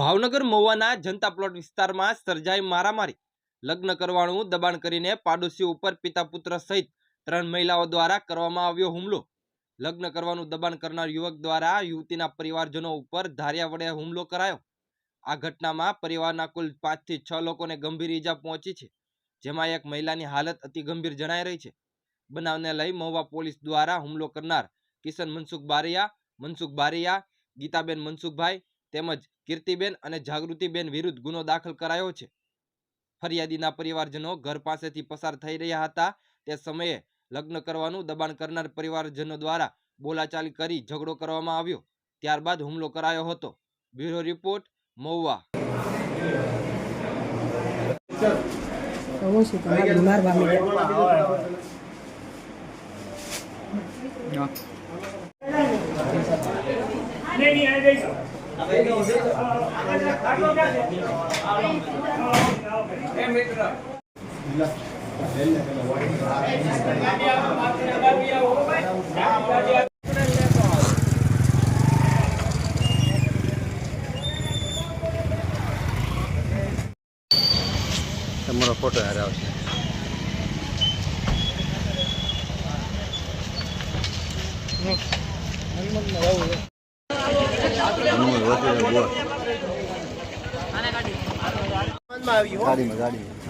ભાવનગર મહુવાના જનતા plot વિસ્તારમાં સર્જાઈ મારામારી. લગ્ન કરવાનું દબાણ કરીને પાડોશી ઉપર પિતા પુત્ર સહિત ત્રણ મહિલાઓ દ્વારા કરવામાં આવ્યો હુમલો. લગ્ન કરવાનું દબાણ કરનાર યુવક દ્વારા યુવતીના પરિવારજનો ઉપર ધારિયા વડે હુમલો કરાયો. આ ઘટનામાં પરિવારના કુલ પાંચથી છ લોકોને ગંભીર ઈજા પહોંચી છે, જેમાં એક મહિલાની હાલત અતિ ગંભીર જણાઈ રહી છે. બનાવને લઈ મહુવા પોલીસ દ્વારા હુમલો કરનાર કિશન મનસુખ બારિયા મનસુખ બારિયા, ગીતાબેન મનસુખભાઈ તેમજ કીર્તિબેન અને જાગૃતિબેન વિરુદ્ધ ગુનો દાખલ કરાયો છે. ફરિયાદીના પરિવારજનો ઘર પાસેથી પસાર થઈ રહ્યા હતા. તે સમયે લગ્ન કરવાનું દબાણ કરનાર પરિવારજનો દ્વારા બોલાચાલી કરી ઝઘડો કરવામાં આવ્યો. ત્યારબાદ હુમલો કરાયો હતો. Bureau report Mahuva. નહીં નહીં આ ગયા તમારો ફોટો હારે આવશે હનુમાન વચ્ચે બોલ. ગાડીમાં ગાડીમાં.